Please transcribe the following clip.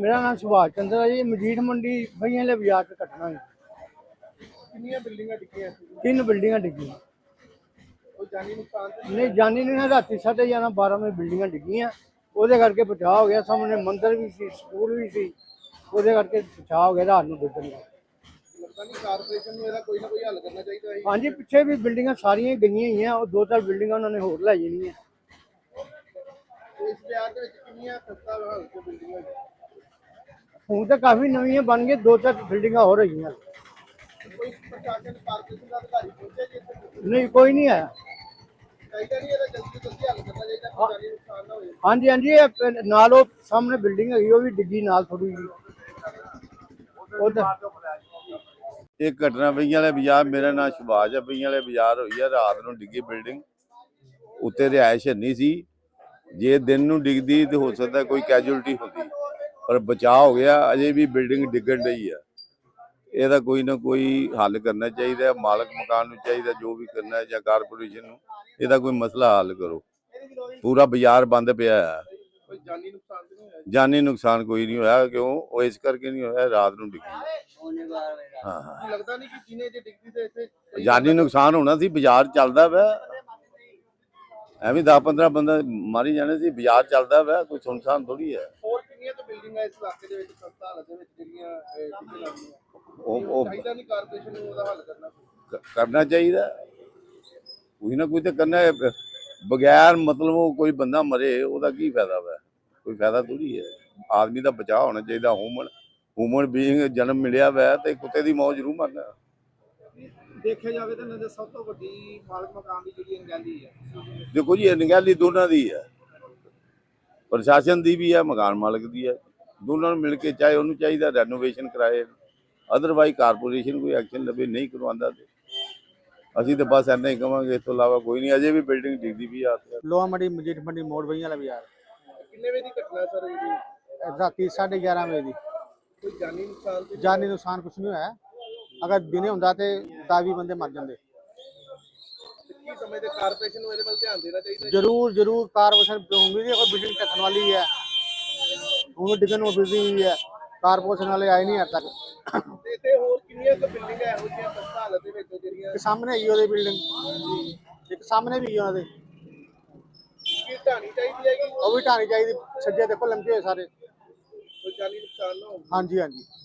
ਮੇਰਾ ਨਾਮ ਸੁਭਾਸ਼ ਚੰਦਰ ਹੈ ਜੀ ਮਜੀਠ ਮੰਡੀ ਬਈਆਂ ਵਾਲੇ ਬਾਜ਼ਾਰ ਤੇ ਕੱਟਣਾ ਹੈ ਕਿੰਨੀਆਂ ਬਿਲਡਿੰਗਾਂ ਡਿੱਗੀਆਂ ਸੀ? ਤਿੰਨ ਬਿਲਡਿੰਗਾਂ ਡਿੱਗੀਆਂ। ਕੋਈ ਜਾਨੀ ਨੁਕਸਾਨ ਤੇ ਨਹੀਂ ਜਾਣੀ ਨਹੀਂ ਨਾ ਰਾਤੀ ਸਾਢੇ ਗਿਆਰਾਂ 12 ਵਜੇ ਬਿਲਡਿੰਗਾਂ ਡਿੱਗੀਆਂ। ਉਹਦੇ ਕਰਕੇ ਬਚਾਅ ਹੋ ਗਿਆ ਸਾਹਮਣੇ ਮੰਦਿਰ ਵੀ ਸੀ ਸਕੂਲ ਵੀ ਸੀ। ਉਹਦੇ ਕਰਕੇ ਬਚਾਅ ਹੋ ਗਿਆ ਰਾਤ ਨੂੰ ਡਿੱਗਣ ਦਾ। ਲੱਗਦਾ ਨਹੀਂ ਕਾਰਪੋਰੇਸ਼ਨ ਨੂੰ ਇਹਦਾ ਕੋਈ ਨਾ ਕੋਈ ਹੱਲ ਕਰਨਾ ਚਾਹੀਦਾ ਹੈ ਹਾਂਜੀ ਪਿੱਛੇ ਵੀ ਬਿਲਡਿੰਗਾਂ ਸਾਰੀਆਂ ਹੀ ਗਈਆਂ ਹੀ ਆ ਉਹ ਦੋ ਚਾਰ ਬਿਲਡਿੰਗਾਂ ਉਹਨਾਂ ਨੇ ਹੋਰ ਲੈ ਜਾਣੀਆਂ। ਇਸ ਬਿਆਰ ਦੇ ਵਿੱਚ ਕਿੰਨੀਆਂ ਖਸਤਾ ਹਾਲ ਚ ਬਿਲਡਿੰਗਾਂ? ਹੁਣ ਤਾਂ ਕਾਫੀ ਨਵੀਆਂ ਬਣ ਗਈਆਂ ਦੋ ਚਾਰ ਬਿਲਡਿੰਗਾਂ ਹੋਰ ਰਹੀਆਂ ਕੋਈ ਪ੍ਰਸ਼ਾਸਨ ਕਾਰਪੋਰੇਸ਼ਨ ਦਾ ਅਧਿਕਾਰੀ ਪਹੁੰਚਿਆ ਜੀ ਇੱਥੇ? ਨਹੀਂ ਕੋਈ ਨਹੀਂ ਆਇਆ। ਚਾਹੀਦਾ ਨਹੀਂ ਇਹਦਾ ਜਲਦੀ ਤੋਂ ਜਲਦੀ ਹੱਲ ਕਰਨਾ ਚਾਹੀਦਾ ਕੋਈ ਜਾਨੀ ਨੁਕਸਾਨ ਨਾ ਹੋਵੇ ਹਾਂਜੀ ਹਾਂਜੀ ਇਹ ਪ- ਨਾਲ ਉਹ ਸਾਹਮਣੇ ਬਿਲਡਿੰਗ ਹੈਗੀ ਉਹ ਵੀ ਡਿੱਗੀ ਨਾਲ ਥੋੜੀ ਜੀ ਉਹ ਤਾਂ ਇਹ ਘਟਨਾ ਬਈਆਂ ਵਾਲੇ ਬਾਜ਼ਾਰ ਮੇਰਾ ਨਾਮ ਸੁਭਾਸ਼ ਹੈ ਬਈਆਂ ਵਾਲੇ ਬਾਜ਼ਾਰ ਹੋਈ ਹੈ ਰਾਤ ਨੂੰ ਡਿੱਗੀ ਬਿਲਡਿੰਗ। ਉੱਤੇ ਰਿਹਾਇਸ਼ ਨਹੀਂ ਸੀ। ਜੇ ਦਿਨ ਨੂੰ ਡਿੱਗਦੀ ਤੇ ਹੋ ਸਕਦਾ ਕੋਈ ਕੈਜੂਅਲਟੀ ਹੁੰਦੀ। ਪਰ ਬਚਾਅ ਹੋ ਗਿਆ, ਅਜੇ ਵੀ ਬਿਲਡਿੰਗ ਡਿੱਗਣ ਡਈ ਹੈ ਇਹਦਾ ਕੋਈ ਨਾ ਕੋਈ ਹੱਲ ਕਰਨਾ ਚਾਹੀਦਾ ਮਾਲਕ ਮਕਾਨ ਨੂੰ ਚਾਹੀਦਾ, ਜੋ ਵੀ ਕਰਨਾ ਹੈ, ਜਾਂ ਕਾਰਪੋਰੇਸ਼ਨ ਨੂੰ। ਇਹਦਾ ਕੋਈ ਮਸਲਾ ਹੱਲ ਕਰੋ। ਪੂਰਾ ਬਾਜ਼ਾਰ ਬੰਦ ਪਿਆ ਹੈ ਜਾਨੀ ਨੁਕਸਾਨ ਨਹੀਂ ਹੋਇਆ ਜਾਨੀ ਨੁਕਸਾਨ ਕੋਈ ਨਹੀਂ ਹੋਇਆ, ਕਿਉਂ? ਉਹ ਇਸ ਕਰਕੇ ਨਹੀਂ ਹੋਇਆ, ਰਾਤ ਨੂੰ ਡਿੱਗੀ ਹਾਂ ਲੱਗਦਾ ਨਹੀਂ ਕਿ ਜਿਨੇ ਜੇ ਡਿੱਗਦੀ ਤੇ ਇੱਥੇ ਜਾਨੀ ਨੁਕਸਾਨ ਹੋਣਾ ਸੀ, ਬਾਜ਼ਾਰ ਚੱਲਦਾ ਵਾ ਐਵੇਂ 10 15 ਬੰਦਾ ਮਾਰੀ ਜਾਣੇ ਸੀ, ਬਾਜ਼ਾਰ ਚੱਲਦਾ ਵਾ ਕੋਈ ਸੁਨਸਾਨ ਥੋੜੀ ਹੈ। ਹੋਰ ਕਿੰਨੀਆਂ ਕੁ ਬਿਲਡਿੰਗਾਂ ਇਸ ਇਲਾਕੇ ਦੇ ਵਿੱਚ ਖਸਤਾ ਹਾਲਤ ਦੇ ਵਿੱਚ ਜਿਹੜੀਆਂ ਅਹ, ਡਿੱਗਣ ਲੱਗੀਆਂ ਉਹ ਉਹ ਚਾਹੀਦਾ ਨਹੀਂ ਕਾਰਪੋਰੇਸ਼ਨ ਨੂੰ ਉਹਦਾ ਹੱਲ ਕਰਨਾ। ਚਾਹੀਦਾ। ਕੋਈ ਨਾ ਕੋਈ ਤਾਂ ਕਰਨਾ ਬਗੈਰ ਮਤਲਬ ਉਹ ਕੋਈ ਬੰਦਾ ਮਰੇ ਉਹਦਾ ਕੀ ਫਾਇਦਾ ਵਾ? ਕੋਈ ਫਾਇਦਾ ਥੋੜੀ ਹੈ। ਆਦਮੀ ਦਾ ਬਚਾਅ ਹੋਣਾ ਚਾਹੀਦਾ ਹਿਊਮਨ ਹਿਊਮਨ ਬੀਇੰਗ ਜਨਮ ਮਿਲਿਆ ਵਾ ਤੇ ਕੁੱਤੇ ਦੀ ਮੌਤ ਜ਼ਰੂਰ ਮਰਨਾ। ਦੇਖਿਆ ਜਾਵੇ ਤਾਂ ਨਜ਼ਰ ਸਭ ਤੋਂ ਵੱਡੀ ਮਾਲਕ ਮਕਾਨ ਦੀ ਜਿਹੜੀ ਅੰਗੈਲੀ ਹੈ। ਦੇਖੋ ਜੀ ਇਹ ਨਿਗਾਲੀ ਦੋਨਾਂ ਦੀ ਹੈ। ਪ੍ਰਸ਼ਾਸਨ ਦੀ ਵੀ ਹੈ ਮਕਾਨ ਮਾਲਕ ਦੀ ਹੈ। ਦੋਨਾਂ ਨੂੰ ਮਿਲ ਕੇ ਚਾਹੇ ਉਹਨੂੰ ਚਾਹੀਦਾ ਰੈਨੋਵੇਸ਼ਨ ਕਰਾਏ। ਅਦਰਵਾਈਜ਼ ਕਾਰਪੋਰੇਸ਼ਨ ਕੋਈ ਐਕਸ਼ਨ ਲਵੇ ਨਹੀਂ ਕਰਵਾਉਂਦਾ ਤੇ ਅਸੀਂ ਤਾਂ ਬਸ ਇੰਨਾ ਹੀ ਕਵਾਂਗੇ ਇਸ ਤੋਂ ਇਲਾਵਾ ਕੋਈ ਨਹੀਂ ਅਜੇ ਵੀ ਬਿਲਡਿੰਗ ਡਿੱਗਦੀ ਵੀ ਆ। ਲੋਹਾ ਮੰਡੀ ਮਜੀਠ ਮੰਡੀ ਮੋੜ ਬਈਆਂ ਵਾਲਾ ਬਾਜ਼ਾਰ। ਕਿੰਨੇ ਵਜੇ ਦੀ ਘਟਨਾ ਸਰ ਇਹਦੀ ਰਾਤੀ 11:30 ਵਜੇ ਦੀ। ਕੋਈ ਜਾਨੀ ਨੁਕਸਾਨ ਤੇ ਜਾਨੀ ਨੁਕਸਾਨ ਕੁਝ ਨਹੀਂ ਹੋਇਆ। ਅਗਰ ਦਿਨੇ ਹੁੰਦਾ ਤੇ ਤਾਂ ਵੀ ਬੰਦੇ ਮਰ ਜਾਂਦੇ। ਕੀ ਸਮੇਂ ਤੇ ਕਾਰਪੋਰੇਸ਼ਨ ਨੂੰ ਇਹਦੇ ਵੱਲ ਧਿਆਨ ਦੇਣਾ ਚਾਹੀਦਾ? ਜਰੂਰ ਜਰੂਰ ਕਾਰਪੋਰੇਸ਼ਨ ਉਮੀਦ ਹੈ ਕੋਈ ਬਿਲਡਿੰਗ ਟੱਕਣ ਵਾਲੀ ਹੈ ਉਹ ਡਿੱਗਣ ਨੂੰ ਬਿਜ਼ੀ ਹੋਈ ਹੈ। ਕਾਰਪੋਰੇਸ਼ਨ ਵਾਲੇ ਆਏ ਨਹੀਂ ਹੱਦ ਤੱਕ। ਤੇ ਇੱਥੇ ਹੋਰ ਕਿੰਨੀਆਂ ਕੁ ਬਿਲਡਿੰਗਾਂ ਇਹੋ ਜਿਹੀਆਂ ਖਸਤਾ ਹਾਲਤ ਦੇ ਵਿੱਚ ਜਿਹੜੀਆਂ ਇੱਕ ਸਾਹਮਣੇ ਹੀ ਉਹਦੇ ਬਿਲਡਿੰਗ ਇੱਕ ਸਾਹਮਣੇ ਵੀ ਉਹਨਾਂ ਦੇ ਕੀ ਢਾਣੀ ਚਾਹੀਦੀ ਹੈ ਕਿ ਉਹ ਵੀ ਢਾਣੀ ਚਾਹੀਦੀ। ਸੱਜੇ ਦੇਖੋ ਲੰਬੇ ਹੋਏ ਸਾਰੇ। ਕੋਈ ਜਾਨੀ ਨੁਕਸਾਨ ਨਾ ਹੋਵੇ। ਹਾਂਜੀ ਹਾਂਜੀ।